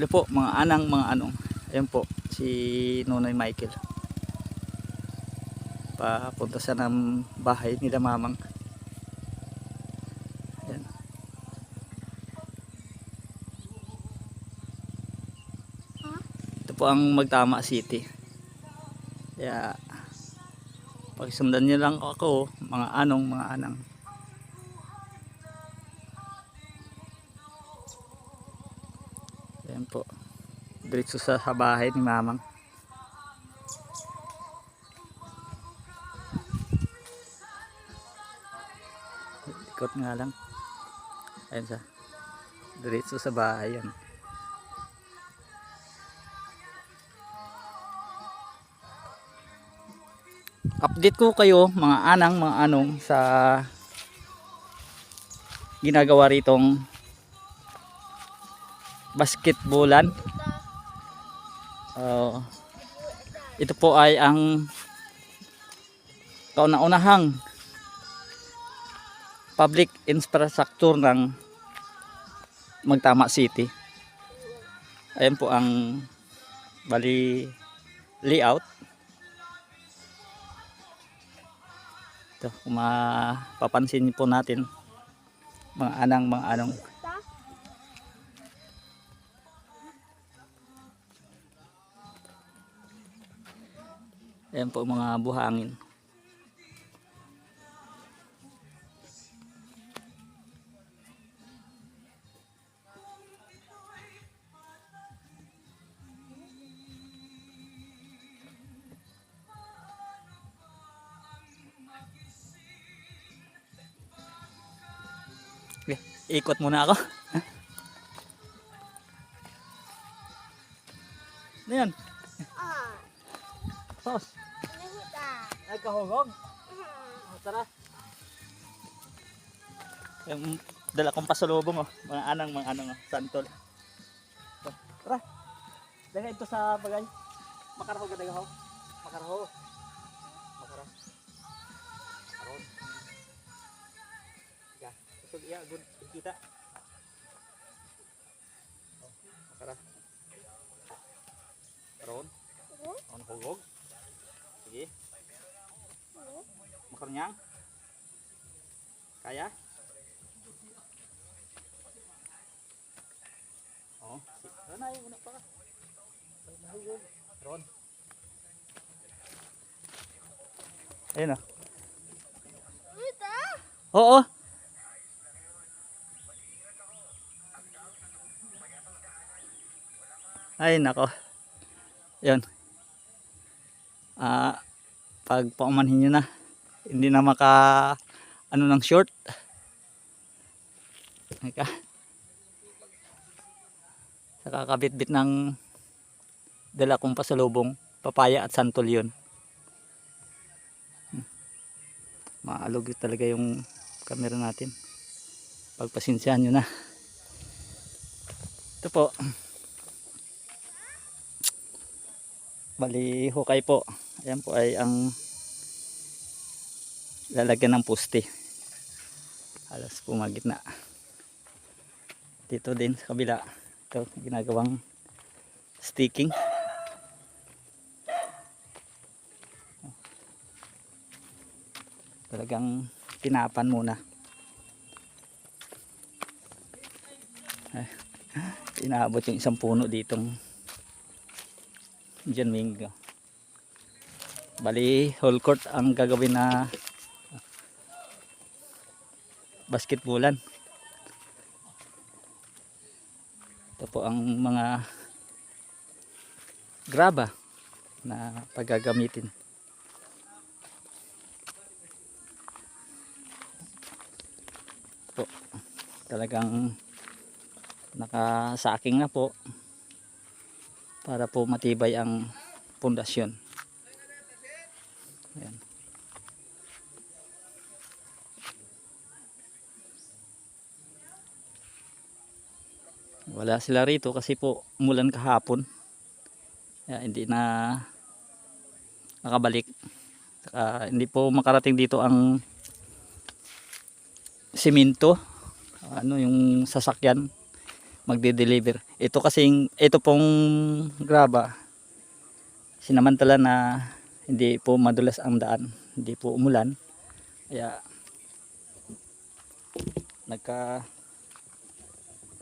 Hello po, mga anang, mga anong. Ayan po, si Nonoy Michael. Papunta sa ng bahay nila mamang. Ayan. Ito po ang Magtama City. Kaya, pakisundan niyo lang ako, mga anong, mga anang. Diretso sa, sa bahay ni Mamang. Ikot nga lang. Ayan sa. Diretso sa bahay yan. Update ko kayo mga anang mga anong sa ginagawa ritong basketballan. Uh, ito po ay ang kauna-unahang public infrastructure ng Magtama City. Ayan po ang bali layout. Ito, mapapansin po natin mga anang mga anong Ayan po mga buhangin. Ikot muna ako. Ano tara. Yung dala kong pasalubong oh. Mga anang, mga anong oh. Santol. Oh, tara. Daga ito sa bagay. Makaraho ka daga ho. Makaraho. Makaraho. Aron. Ya, kusog iya good kita. Oh, makara. Aron. On hugog. Sige. Makarnyang. Kaya? Oh, si Rana yung una pa. Ron. Ayun oh. Nahuta? Oo. Ay nako. Yun. Ah, pag paumanhin nyo na, hindi na maka ano ng short. Naka. Nakakabit-bit ng dala kong pasalubong, papaya at santol yun. maalog talaga yung camera natin pagpasensyahan nyo na ito po bali hukay po ayan po ay ang lalagyan ng poste alas pumagit na. Dito din sa kabila. Ito ginagawang sticking. Talagang tinapan muna. Ay, inaabot yung isang puno ditong dyan mingo. Bali whole court ang gagawin na basketballan. Ito po ang mga graba na paggagamitin po. Talagang nakasaking na po para po matibay ang pundasyon. Ayan. Wala sila rito kasi po umulan kahapon kaya hindi na nakabalik Saka hindi po makarating dito ang simento ano yung sasakyan magde-deliver. Ito kasing, ito pong graba, sinamantala na hindi po madulas ang daan, hindi po umulan. Kaya, nagka,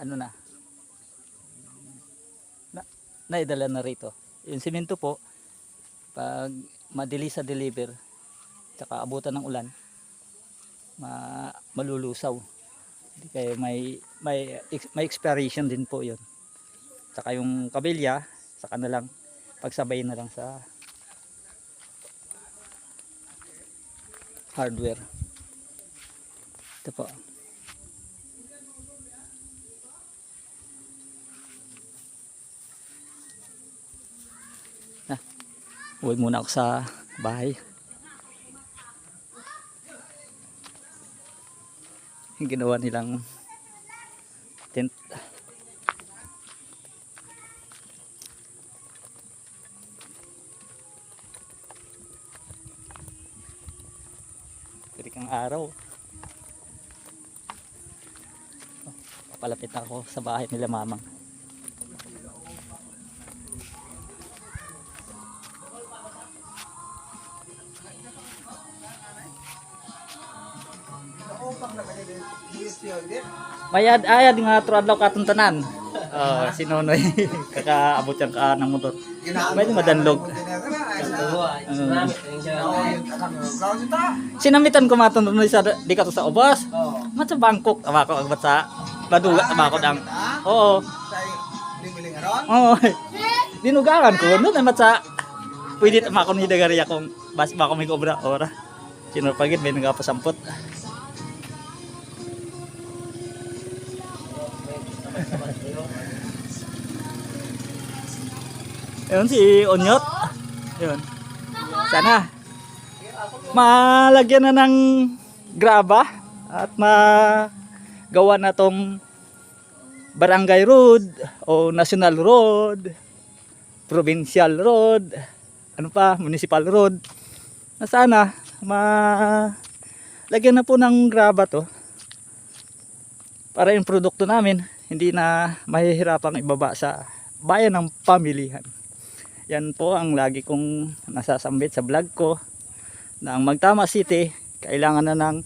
ano na, na naidala na rito. Yung simento po, pag madili sa deliver, tsaka abutan ng ulan, ma malulusaw. Hindi kayo may may may expiration din po 'yon. Tsaka yung kabilya, saka na lang pagsabay na lang sa hardware. Ito po. Uwi muna ako sa bahay. Ginawa nilang tent. Pwede kang araw. Oh, Papalapit ako sa bahay nila mamang. Mayad ayad nga turadlaw katong tanan. Oh, si Nonoy kakaabot yan ka ng motor. Pwede madanlog. Sinamitan ko maton Nonoy sa di ka to sa ubos. Mat sa Bangkok ama ko agbat sa Baduga ama ko dang. Oo. Oo. Dinugaran ko no na mat sa pwede ta mako ni dagari akong bas ba ko may obra ora. Sino pagit may nagapasampot. Ayun si Onyot. Ayun. Sana malagyan na ng graba at magawa na tong barangay road o national road, provincial road, ano pa, municipal road. Na sana malagyan na po ng graba to para yung produkto namin hindi na mahihirapang ibaba sa bayan ng pamilihan. Yan po ang lagi kong nasasambit sa vlog ko na ang Magtama City kailangan na ng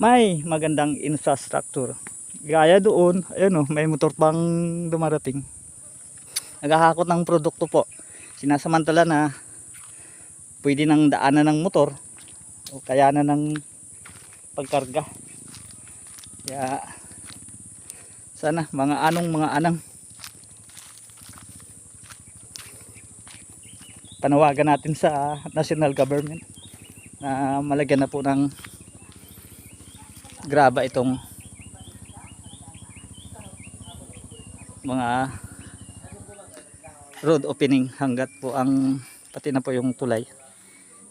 may magandang infrastructure. Gaya doon, ayun oh, may motor pang dumarating. Naghahakot ng produkto po. Sinasamantala na pwede nang daanan ng motor o kaya na ng pagkarga. Kaya sana mga anong mga anang panawagan natin sa national government na malagyan na po ng graba itong mga road opening hanggat po ang pati na po yung tulay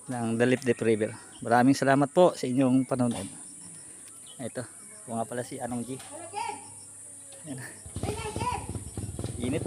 ng Dalip Dip River. Maraming salamat po sa inyong panonood. Ito, po nga pala si Anong G. Ayan. Init.